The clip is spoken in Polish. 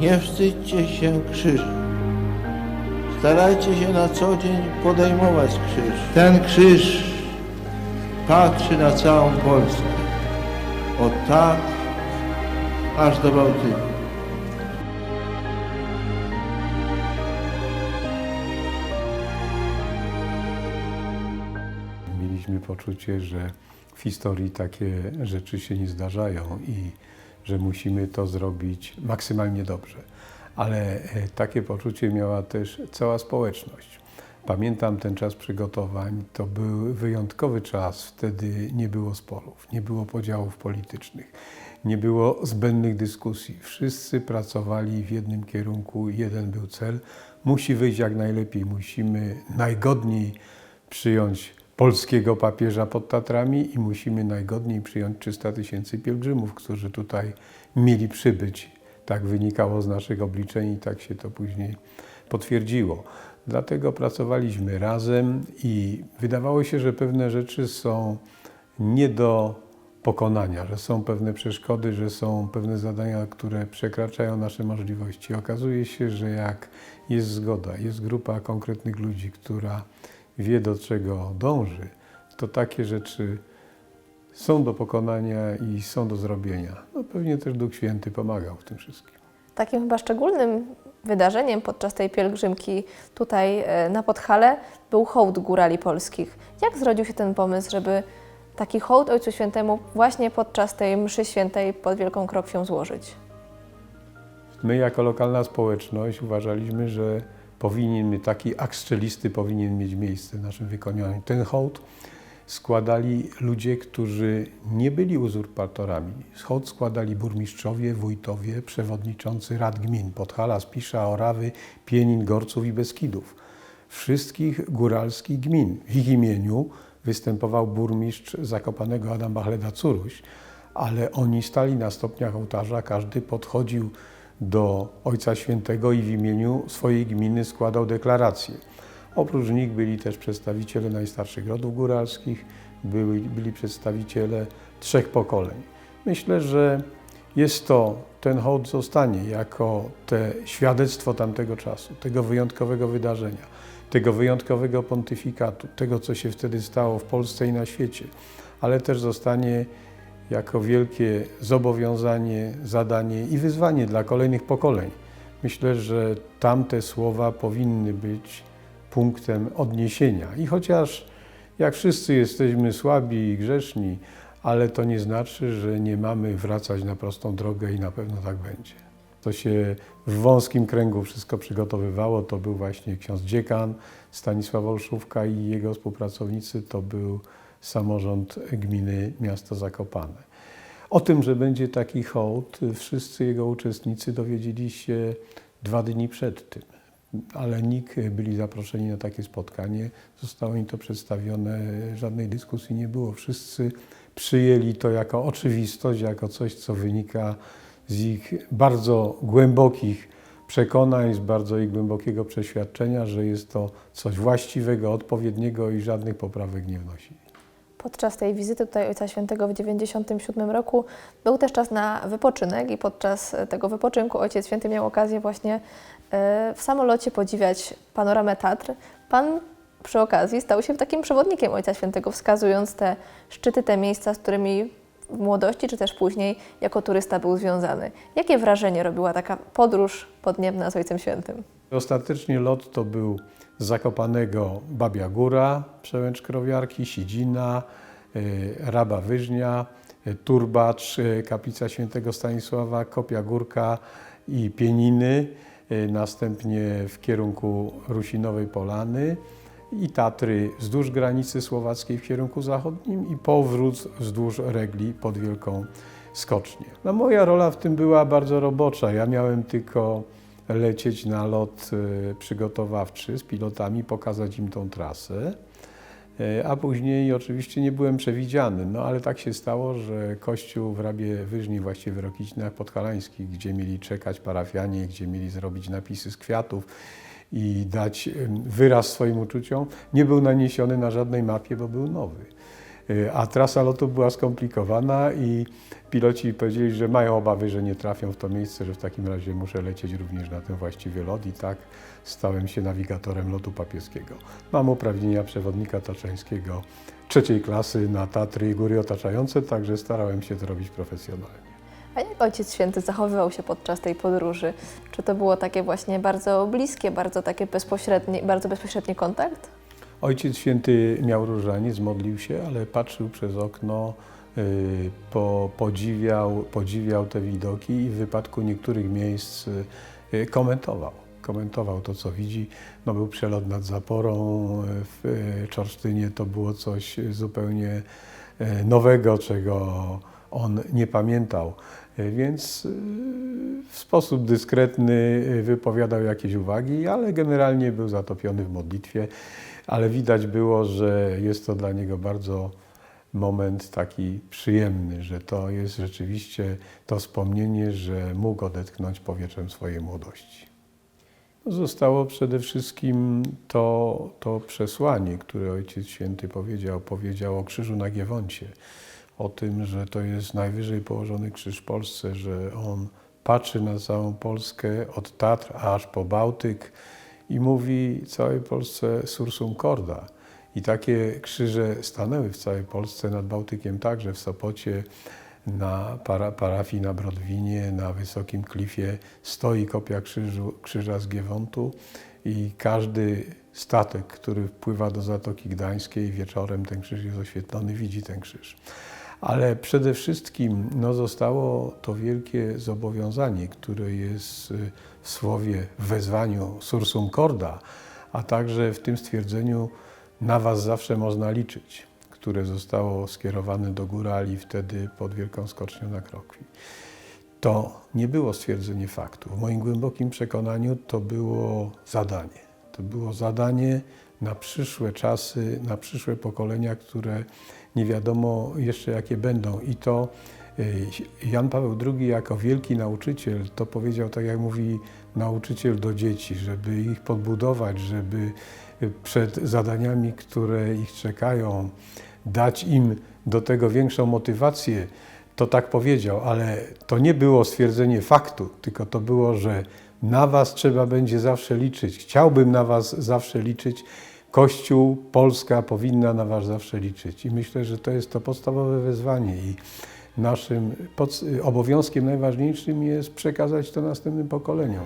Nie wstydźcie się krzyżu. Starajcie się na co dzień podejmować krzyż. Ten krzyż patrzy na całą Polskę. Od tak aż do Bałtyku. Mieliśmy poczucie, że w historii takie rzeczy się nie zdarzają i że musimy to zrobić maksymalnie dobrze. Ale e, takie poczucie miała też cała społeczność. Pamiętam ten czas przygotowań, to był wyjątkowy czas, wtedy nie było sporów, nie było podziałów politycznych, nie było zbędnych dyskusji. Wszyscy pracowali w jednym kierunku, jeden był cel. Musi wyjść jak najlepiej, musimy najgodniej przyjąć polskiego papieża pod Tatrami i musimy najgodniej przyjąć 300 tysięcy pielgrzymów, którzy tutaj mieli przybyć. Tak wynikało z naszych obliczeń i tak się to później potwierdziło. Dlatego pracowaliśmy razem i wydawało się, że pewne rzeczy są nie do pokonania, że są pewne przeszkody, że są pewne zadania, które przekraczają nasze możliwości. Okazuje się, że jak jest zgoda, jest grupa konkretnych ludzi, która wie do czego dąży, to takie rzeczy są do pokonania i są do zrobienia. No pewnie też Duch Święty pomagał w tym wszystkim. Takim chyba szczególnym wydarzeniem podczas tej pielgrzymki tutaj e, na Podhale był hołd górali polskich. Jak zrodził się ten pomysł, żeby taki hołd Ojcu Świętemu właśnie podczas tej mszy świętej pod Wielką Krokwią złożyć? My jako lokalna społeczność uważaliśmy, że powinien taki akt strzelisty powinien mieć miejsce w naszym wykonaniu. Ten hołd składali ludzie, którzy nie byli uzurpatorami. Hołd składali burmistrzowie, wójtowie, przewodniczący rad gmin Podhala, Spisza, Orawy, Pienin, Gorców i Beskidów. Wszystkich góralskich gmin. W ich imieniu występował burmistrz Zakopanego Adam Bachleda-Curuś, ale oni stali na stopniach ołtarza, każdy podchodził do Ojca Świętego i w imieniu swojej gminy składał deklarację. Oprócz nich byli też przedstawiciele najstarszych rodów góralskich, byli, byli przedstawiciele trzech pokoleń. Myślę, że jest to, ten hołd zostanie jako te świadectwo tamtego czasu, tego wyjątkowego wydarzenia, tego wyjątkowego pontyfikatu, tego, co się wtedy stało w Polsce i na świecie, ale też zostanie jako wielkie zobowiązanie, zadanie i wyzwanie dla kolejnych pokoleń. Myślę, że tamte słowa powinny być punktem odniesienia. I chociaż jak wszyscy jesteśmy słabi i grzeszni, ale to nie znaczy, że nie mamy wracać na prostą drogę i na pewno tak będzie. To się w wąskim kręgu wszystko przygotowywało. To był właśnie ksiądz dziekan Stanisław Olszówka i jego współpracownicy. To był samorząd gminy miasta Zakopane. O tym, że będzie taki hołd, wszyscy jego uczestnicy dowiedzieli się dwa dni przed tym. Ale nikt byli zaproszeni na takie spotkanie, zostało im to przedstawione, żadnej dyskusji nie było. Wszyscy przyjęli to jako oczywistość, jako coś, co wynika z ich bardzo głębokich przekonań, z bardzo ich głębokiego przeświadczenia, że jest to coś właściwego, odpowiedniego i żadnych poprawek nie wnosi. Podczas tej wizyty tutaj Ojca Świętego w 1997 roku był też czas na wypoczynek i podczas tego wypoczynku Ojciec Święty miał okazję właśnie e, w samolocie podziwiać panoramę Tatr. Pan przy okazji stał się takim przewodnikiem Ojca Świętego, wskazując te szczyty, te miejsca, z którymi w młodości czy też później jako turysta był związany. Jakie wrażenie robiła taka podróż podniebna z Ojcem Świętym? Ostatecznie lot to był Zakopanego Babia Góra, Przełęcz Krowiarki, Sidzina, y, Raba Wyżnia, y, Turbacz, y, Kaplica Świętego Stanisława, Kopia Górka i Pieniny, następnie w kierunku Rusinowej Polany i Tatry wzdłuż granicy słowackiej w kierunku zachodnim i powrót wzdłuż Regli pod Wielką Skocznię. No, moja rola w tym była bardzo robocza. Ja miałem tylko lecieć na lot e, przygotowawczy z pilotami, pokazać im tą trasę. E, a później oczywiście nie byłem przewidziany, no ale tak się stało, że kościół w Rabie Wyżni, właściwie w Rokicinach Podhalańskich, gdzie mieli czekać parafianie, gdzie mieli zrobić napisy z kwiatów i dać wyraz swoim uczuciom, nie był naniesiony na żadnej mapie, bo był nowy. Y, A trasa lotu była skomplikowana i piloci powiedzieli, że mają obawy, że nie trafią w to miejsce, że w takim razie muszę lecieć również na ten właściwy lot i tak stałem się nawigatorem lotu papieskiego. Mam uprawnienia przewodnika taczańskiego trzeciej klasy na Tatry i góry otaczające, także starałem się to robić profesjonalnie. A jak Ojciec Święty zachowywał się podczas tej podróży? Czy to było takie właśnie bardzo bliskie, bardzo takie bezpośredni, bardzo bezpośredni kontakt? Ojciec Święty miał różaniec, modlił się, ale patrzył przez okno, y, po, podziwiał, podziwiał te widoki i w wypadku niektórych miejsc y, komentował. Komentował to, co widzi. No, był przelot nad Zaporą w y, Czorsztynie, to było coś zupełnie nowego, czego on nie pamiętał. Więc w sposób dyskretny wypowiadał jakieś uwagi, ale generalnie był zatopiony w modlitwie. Ale widać było, że jest to dla niego bardzo moment taki przyjemny, że to jest rzeczywiście to wspomnienie, że mógł odetchnąć powietrzem swojej młodości. Zostało przede wszystkim to, to przesłanie, które Ojciec Święty powiedział. Powiedział o krzyżu na Giewoncie, o tym, że to jest najwyżej położony krzyż w Polsce, że on patrzy na całą Polskę od Tatr aż po Bałtyk i mówi całej Polsce sursum corda. I takie krzyże stanęły w całej Polsce, nad Bałtykiem także, w Sopocie, na para, parafii na Brodwinie, na Wysokim Klifie stoi kopia krzyżu, krzyża z Giewontu i każdy statek, który wpływa do Zatoki Gdańskiej wieczorem, ten krzyż jest oświetlony, widzi ten krzyż. Ale przede wszystkim no, zostało to wielkie zobowiązanie, które jest y, w słowie, w wezwaniu sursum corda, a także w tym stwierdzeniu na was zawsze można liczyć, które zostało skierowane do górali wtedy pod Wielką Skocznią na Krokwi. To nie było stwierdzenie faktu. W moim głębokim przekonaniu to było zadanie. To było zadanie na przyszłe czasy, na przyszłe pokolenia, które nie wiadomo jeszcze jakie będą. I to y, Jan Paweł II jako wielki nauczyciel to powiedział, tak jak mówi nauczyciel do dzieci, żeby ich podbudować, żeby y, przed zadaniami, które ich czekają, dać im do tego większą motywację. To tak powiedział, ale to nie było stwierdzenie faktu, tylko to było, że na Was trzeba będzie zawsze liczyć. Chciałbym na Was zawsze liczyć. Kościół, Polska powinna na Was zawsze liczyć. I myślę, że to jest to podstawowe wezwanie. I naszym obowiązkiem najważniejszym jest przekazać to następnym pokoleniom.